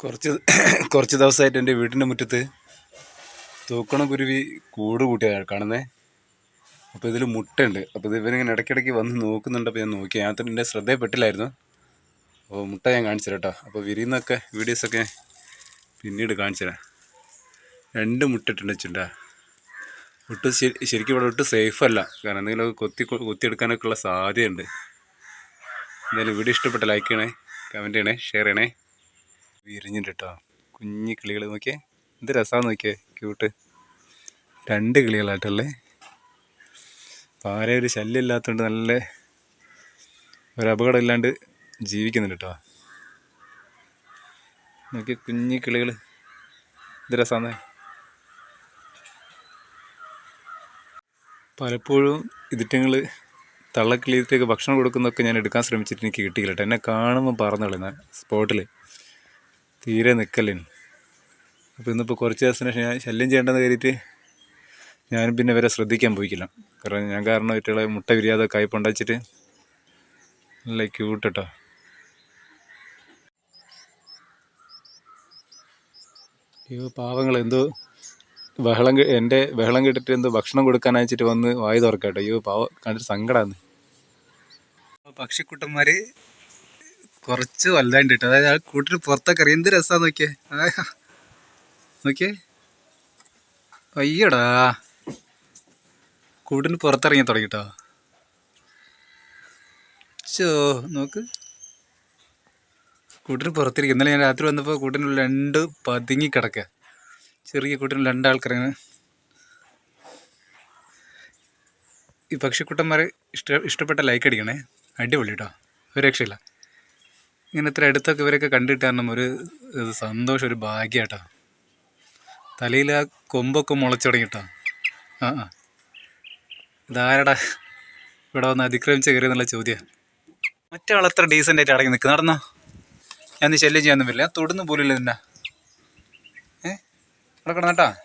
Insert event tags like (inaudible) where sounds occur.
കുറച്ച് (coughs) കുറച്ച് ദിവസമായിട്ട് എന്റെ വീടിന്റെ മുറ്റത്ത് തൂക്കണ കുരുവി കൂട് കൂട്ടിയാണ് കാണുന്നത് അപ്പോൾ ഇതിൽ മുട്ടയുണ്ട് അപ്പോൾ ഇത് ഇവനിങ്ങനെ ഇടയ്ക്കിടയ്ക്ക് വന്ന് നോക്കുന്നുണ്ട്. അപ്പോൾ ഞാൻ നോക്കി. ഞാൻ തന്നെ എന്റെ ശ്രദ്ധയിൽപ്പെട്ടില്ലായിരുന്നു. അപ്പോൾ മുട്ട ഞാൻ കാണിച്ചു കേട്ടോ. അപ്പോൾ വിരിയുന്നൊക്കെ വീഡിയോസൊക്കെ പിന്നീട് കാണിച്ചു തരാം. രണ്ട് മുട്ട ഇട്ടുണ്ട് വെച്ചിട്ടുണ്ടാ ഒട്ടും ശരി ശരിക്കും ഇവിടെ ഒട്ടും സേഫ് അല്ല കാരണം എന്തെങ്കിലും കൊത്തി കൊത്തിയെടുക്കാനൊക്കെ ഉള്ള സാധ്യതയുണ്ട്. എന്തായാലും വീഡിയോ ഇഷ്ടപ്പെട്ട ലൈക്ക് ചെയ്യണേ കമന്റ് ചെയ്യണേ ഷെയർ ചെയ്യണേ. വിരിഞ്ഞിട്ട് കേട്ടോ കുഞ്ഞു കിളികൾ നോക്കിയേ. എന്ത് രസമാണ് നോക്കിയേ. ക്യൂട്ട് രണ്ട് കിളികളായിട്ടല്ലേ? പാര ഒരു ശല്യം ഇല്ലാത്തതുകൊണ്ട് നല്ല ഒരു അപകടം ഇല്ലാണ്ട് ജീവിക്കുന്നുണ്ട് കേട്ടോ നോക്കി കുഞ്ഞു കിളികൾ എന്ത് രസമാണ് പലപ്പോഴും ഇതിറ്റങ്ങൾ തള്ളക്കിളിയൊക്കെ ഭക്ഷണം കൊടുക്കുന്നൊക്കെ ഞാൻ എടുക്കാൻ ശ്രമിച്ചിട്ട് എനിക്ക് കിട്ടിയില്ല കേട്ടോ എന്നെ കാണുമ്പോൾ കളയുന്ന സ്പോട്ടിൽ തീരെ നിൽക്കലുണ്ട് അപ്പോൾ ഇന്നിപ്പോൾ കുറച്ച് ദിവസത്തിന് ശേഷം ഞാൻ ശല്യം ചെയ്യേണ്ടെന്ന് കരുതിയിട്ട് ഞാനും പിന്നെ വരെ ശ്രദ്ധിക്കാൻ പോയിക്കില്ല. കാരണം ഞാൻ കാരണം ഇട്ടുള്ള മുട്ട വിരിയാതെ കായ്പുണ്ടാച്ചിട്ട് നല്ല ക്യൂട്ട് കേട്ടോ അയ്യോ പാവങ്ങൾ എന്തോ ബഹളം എന്റെ ബഹളം കേട്ടിട്ട് എന്തോ ഭക്ഷണം കൊടുക്കാൻ അയച്ചിട്ട് വന്ന് വായി തുറക്കാട്ടോ. അയ്യോ പാവ കണ്ടിട്ട് സങ്കടമാണ് പക്ഷിക്കുട്ടന്മാർ കുറച്ച് വലുതായിട്ട് കിട്ടും. അതായത് ആ കൂട്ടിന് പുറത്തൊക്കെ അറിയാം. എന്ത് രസമാണ് നോക്കിയേ. നോക്കിയേ. അയ്യടാ. കൂട്ടിന് പുറത്തിറങ്ങി തുടങ്ങിട്ടോ. ചോ നോക്ക്. കൂട്ടിന് പുറത്തിരിക്കും. ഇന്നലെ ഞാൻ രാത്രി വന്നപ്പോൾ കൂട്ടിന് രണ്ട് പതുങ്ങി കിടക്കുക ചെറിയ കൂട്ടിന് രണ്ടാൾക്കാരാണ് ഈ പക്ഷിക്കുട്ടന്മാരെ ഇഷ്ട ഇഷ്ടപ്പെട്ട ലൈക്ക് അടിക്കണേ. അടിപൊളി കേട്ടോ. ഒരു രക്ഷയില്ല. ഇങ്ങനെ ഇത്ര അടുത്തൊക്കെ ഇവരൊക്കെ കണ്ടിട്ട് കാരണം ഒരു സന്തോഷം ഒരു ഭാഗ്യാട്ടോ. തലയിൽ ആ കൊമ്പൊക്കെ മുളച്ചു തുടങ്ങിട്ടോ. ആ ആ. ഇതാരടാ? ഇവിടെ വന്ന് അതിക്രമിച്ച് കയറി എന്നുള്ള ചോദ്യം. മറ്റാളത്ര ഡീസന്റ് ആയിട്ട് അടങ്ങി നിൽക്കുന്ന നടന്നോ? ഞാൻ ശല്യം ചെയ്യാനൊന്നും വരില്ല തൊടുന്നു പോലില്ല നിന്നെ. ഏ? അവിടെ കിടന്നട്ടാ